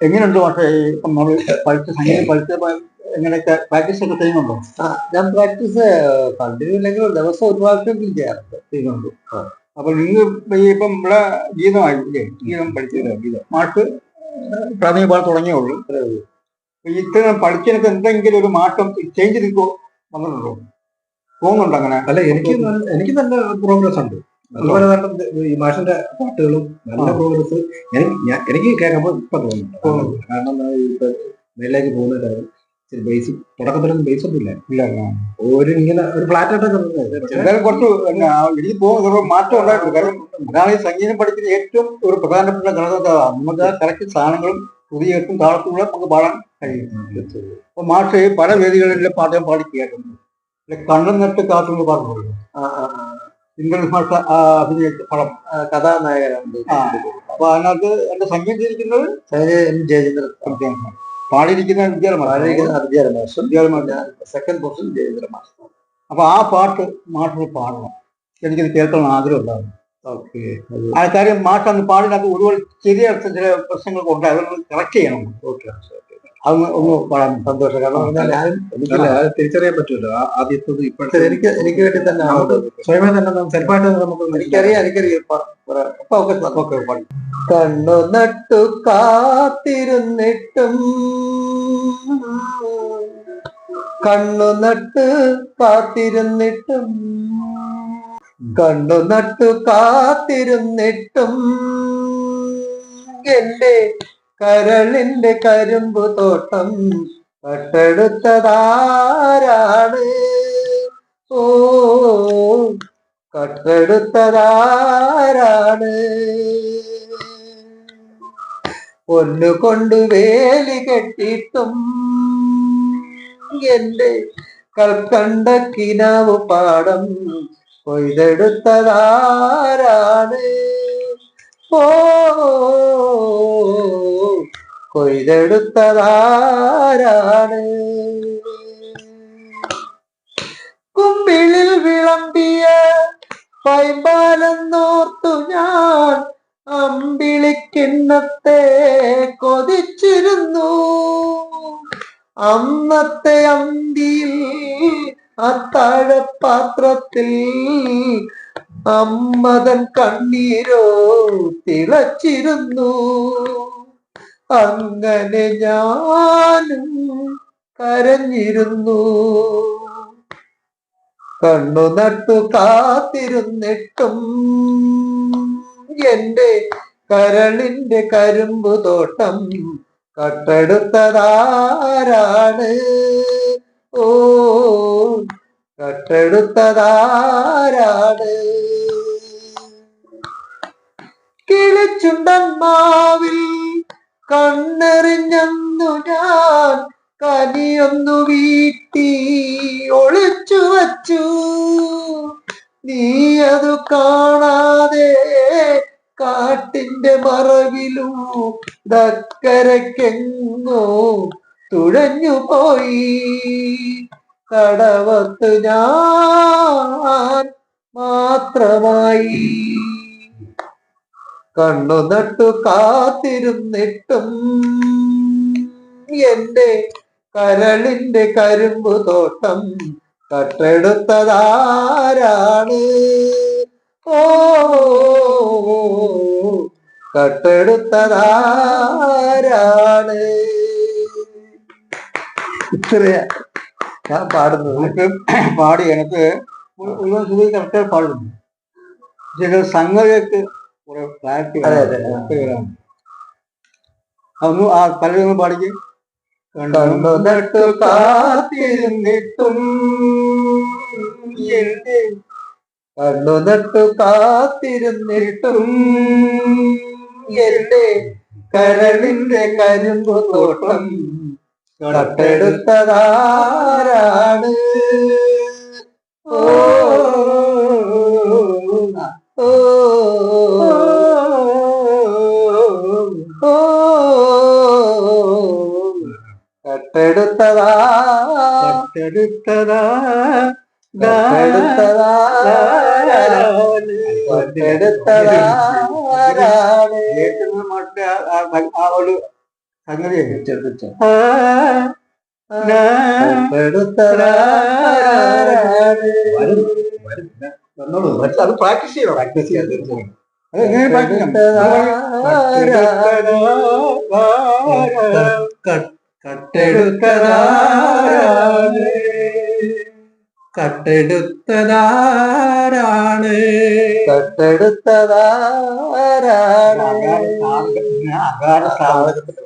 എങ്ങനെയുണ്ട് പക്ഷേ ഈ ഇപ്പം നമ്മൾ പഠിച്ച സംഗീതം പഠിച്ച എങ്ങനെയൊക്കെ പ്രാക്ടീസ് ഒക്കെ ചെയ്യുന്നുണ്ടോ? ഞാൻ പ്രാക്ടീസ് കണ്ടിന്യൂ ഇല്ലെങ്കിലും ദിവസം ഒരു പ്രാവശ്യം ചെയ്യാറുണ്ട് ചെയ്യുന്നുണ്ട്. അപ്പൊ നിങ്ങൾ ഇപ്പം ഇവിടെ ഗീതമായി ഇല്ലേ ഗീതം പഠിച്ചില്ല? ഗീതം. മാഷ് പ്രാഥമിക പാഠം തുടങ്ങിയേ ഉള്ളൂ. ഇത്രയും പഠിച്ചതിനൊക്കെ എന്തെങ്കിലും ഒരു മാറ്റം ചേഞ്ച് നിൽക്കോ വന്നിട്ടുണ്ടോ? തോന്നുന്നുണ്ടോ അങ്ങനെ? അല്ല എനിക്ക് എനിക്ക് നല്ല പ്രോഗ്രസ് ഉണ്ട്. അതുപോലെ ഈ മാഷിന്റെ പാട്ടുകളും നല്ല. പ്രോഗ്രസ് എനിക്ക് എനിക്ക് കേൾക്കുമ്പോൾ ഇപ്പൊ തോന്നുന്നുണ്ട് കാരണം മേലേക്ക് പോകുന്ന കാര്യം ബേസിക് തുടക്കത്തിലൊന്നും ബേസ് ഒന്നും ഇല്ല. ഒരു ഇങ്ങനെ ഒരു ഫ്ലാറ്റ് ആയിട്ടൊക്കെ കുറച്ച് എനിക്ക് ഒരു മാറ്റം ഉണ്ടായിട്ടുണ്ട്. കാരണം ഈ സംഗീതം പഠിക്കുന്ന ഏറ്റവും ഒരു പ്രധാനപ്പെട്ട ഘടകം. നമുക്ക് കറക്റ്റ് സാധനങ്ങളും പുതിയ താളത്തിലൂടെ നമുക്ക് പാടാൻ കഴിയും. അപ്പൊ മാഷ് പല വേദികളിലെ പാട്ട് ഞാൻ പാടി കേട്ടിട്ടുണ്ട്. കണ്ണും നട്ട് കാത്തുകൊണ്ട് പാടുന്നുള്ളൂ ഭാഷ ആ, അഭിനയിച്ച പടം കഥാനായകനുണ്ട്. അപ്പൊ അതിനകത്ത് എന്റെ സംഗീതം ചെയ്തിരിക്കുന്നത് എം ജയചന്ദ്രൻ. പാടിയിരിക്കുന്ന സെക്കൻഡ് പോർഷൻ ജയചന്ദ്ര മാഷ് അപ്പൊ ആ പാട്ട് മാഷിന് പാടണം. എനിക്കത് കേൾക്കണം ആഗ്രഹം ഉണ്ടാകും കാര്യം മാഷ് അന്ന് പാടിനകത്ത് ഒരുപാട് ചെറിയ ചില പ്രശ്നങ്ങളൊക്കെ ഉണ്ട് അതൊന്ന് കറക്റ്റ് ചെയ്യണം. ഓക്കെ. അതൊന്ന് ഒന്ന് പാടാൻ സന്തോഷം. കാരണം ഞാനും തിരിച്ചറിയാൻ പറ്റുമല്ലോ ആദ്യത്തത് ഇപ്പോഴത്തെ എനിക്ക് എനിക്ക് വേണ്ടി തന്നെ സ്വയമേ തന്നെ സെൽഫായിട്ട് നമുക്ക് എനിക്കറിയാം എനിക്കറിയാം. കണ്ണു നട്ടു കാത്തിരുന്നിട്ടും കണ്ണു നട്ട് കാത്തിരുന്നിട്ടും കണ്ണു നട്ടു കാത്തിരുന്നിട്ടും എന്റെ കരളിന്റെ കരിമ്പു തോട്ടം കട്ടെടുത്തതാരാണ്? ഓ കട്ടെടുത്തതാരാണ്? പൊന്നുകൊണ്ട് വേലി കെട്ടിട്ടും എന്റെ കൽക്കണ്ട കിനാവ് പാടം കൊയ്തെടുത്തതാരാണ്? കൊയ്തെടുത്തതാരാണ്? കുമ്പിളിൽ വിളമ്പിയ പൈമ്പാലെന്നോർത്തു ഞാൻ. അമ്പിളിക്കിണ്ണത്തെ കൊതിച്ചിരുന്നു. അന്നത്തെ അന്തിയിൽ അത്താഴപാത്രത്തിൽ അമ്മതൻ കണ്ണീരോ തിളച്ചിരുന്നു. അങ്ങനെ ഞാനും കരഞ്ഞിരുന്നു. കണ്ണു നട്ടു കാത്തിരുന്നിട്ടും എന്റെ കരളിന്റെ കരിമ്പു തോട്ടം കട്ടെടുത്തതാരാണ്? ഓ കട്ടെടുത്തതാരാണ്? കിളിച്ചുണ്ടൻ മാവിൽ കണ്ണെറിഞ്ഞന്നു ഞാൻ കനിയൊന്നു വീട്ടി ഒളിച്ചു വച്ചു. നീ അത് കാണാതെ കാട്ടിന്റെ മറവിലൂ ദക്കരക്കെങ്ങോ തുഴഞ്ഞു പോയി. കടവത്ത് ഞാൻ മാത്രമായി. കണ്ണു നട്ടു കാത്തിരുന്നിട്ടും എന്റെ കരളിന്റെ കരിമ്പു തോട്ടം കട്ടെടുത്തതാരാണ്? ഓ കട്ടെടുത്തതാരാണ്? ഇത്രയാ. ഞാൻ പാടുന്നത് എനിക്ക് പാടി എനിക്ക് കറക്റ്റായി പാടുന്നു ചില സംഗതികൾക്ക് കുറെ ക്ലാരിറ്റി അതെ, അതൊന്നും ആ പലരും പാടിക്ക്. കണ്ണു നട്ടു കാത്തിരുന്നിട്ടും എന്റെ കണ്ണു നട്ടു കാത്തിരുന്നിട്ടും എന്റെ കരളിന്റെ കരിമ്പു തോട്ടം കട്ടെടുത്തതാരാണ്? ഓ ആ- ഒരു സംഗതി അത് പ്രാക്ടീസ് ചെയ്യണം. പ്രാക്ടീസ് ചെയ്യാൻ തീർച്ചയായും പ്രാക്ടീസ് കട്ടെടുത്തതാരാണ്? കട്ടെടുത്തതാരാണ്?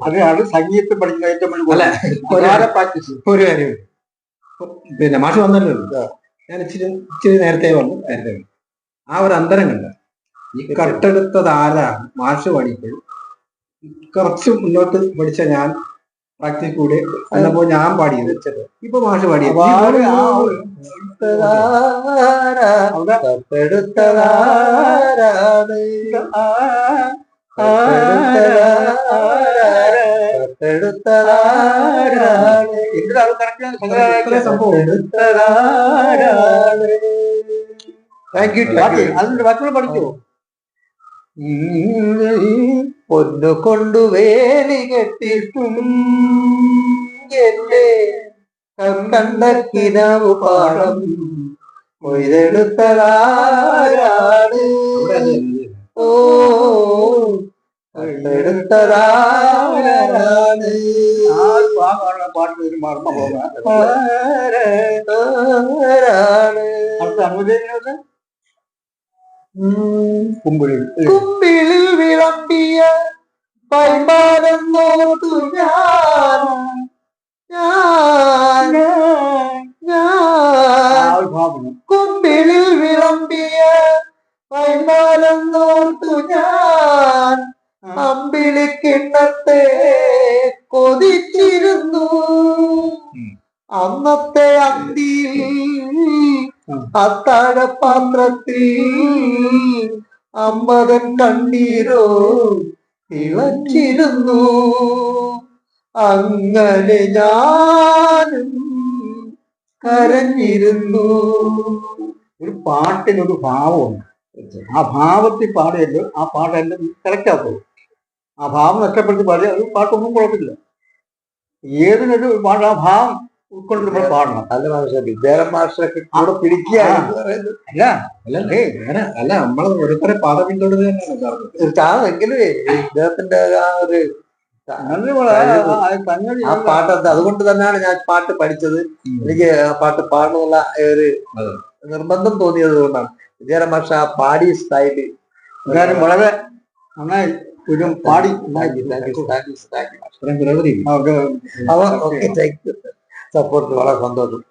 അതാണ് സംഗീതത്തിൽ പഠിക്കുന്ന ഏറ്റവും അല്ല, ഒരു കാര്യം. പിന്നെ മാഷ് വന്നല്ലോ. ഞാൻ ഇച്ചിരി ഇച്ചിരി നേരത്തെ വന്നു. നേരത്തെ വന്നു. ആ ഒരു അന്തരം കണ്ട. ഈ കട്ടെടുത്തതാരാണ്? മാഷ് പഠിക്കും കുറച്ച് മുന്നോട്ട് പഠിച്ച ഞാൻ പ്രാക്ടീസ് കൂടെ. അല്ലപ്പോ ഞാൻ പാടിയത്. ഇപ്പൊ മാഷ് പാടിയത്. താങ്ക് യു അതിന്റെ ബാക്കിയുള്ള പഠിക്കുമോ പൊന്നു കൊണ്ടു വേലി കെട്ടിട്ടും കണ്ട കിനാവു പാടം കൊയ്തെടുത്തതാരാണ് ഓ കണ്ടെടുത്തതാരാണ് പാട്ട് വരും മറന്നു ആരാണ് അടുത്ത അനുഭവം കുമ്പിളിൽ വിളമ്പിയ പൈമാനം നോർത്തു ഞാൻ. ഞാൻ ഞാൻ. കുമ്പിളിൽ വിളമ്പിയ പൈമാനം നോർത്തു ഞാൻ. അമ്പിളി കിണ്ണത്തെ കൊതിച്ചിരുന്നു. അന്നത്തെ അന്തി അത്താഴ അമ്പതൻ കണ്ണീരോ തിളച്ചിരുന്നു. അങ്ങനെ ഞാനും കരഞ്ഞിരുന്നു. ഒരു പാട്ടിനൊരു ഭാവമുണ്ട്. ആ ഭാവത്തിൽ പാടിയല്ലോ ആ പാട്ട് എന്റെ കറക്റ്റ് ആ ഭാവം നഷ്ടപ്പെടുത്തി പാടിയ അത് പാട്ടൊന്നും കുഴപ്പമില്ല. ഏതിനൊരു പാട്ട് ആ ഭാവം? ഉൾക്കൊണ്ട് നമ്മൾ പാടണം നല്ല മാസ്റ്റർ വിദ്യാലയ മാസ്റ്ററൊക്കെ കൂടെ പിടിക്കുകയാണ് അല്ല അല്ല നമ്മൾ ഓരോരുത്തരെ പാത പിന്തുടരുക തന്നെയാണ് ഇദ്ദേഹത്തിന്റെ ആ ഒരു ആ- പാട്ട് അതുകൊണ്ട് തന്നെയാണ് ഞാൻ പാട്ട് പഠിച്ചത് എനിക്ക് ആ പാട്ട് പാടാനുള്ള ഒരു നിർബന്ധം തോന്നിയത് കൊണ്ടാണ് വിദ്യാലയ മാഷ ആ പാടി സ്റ്റൈൽ ഞാനും വളരെ നന്നായി ഒരു പാടി okay okay thank you support വളരെ സന്തോഷം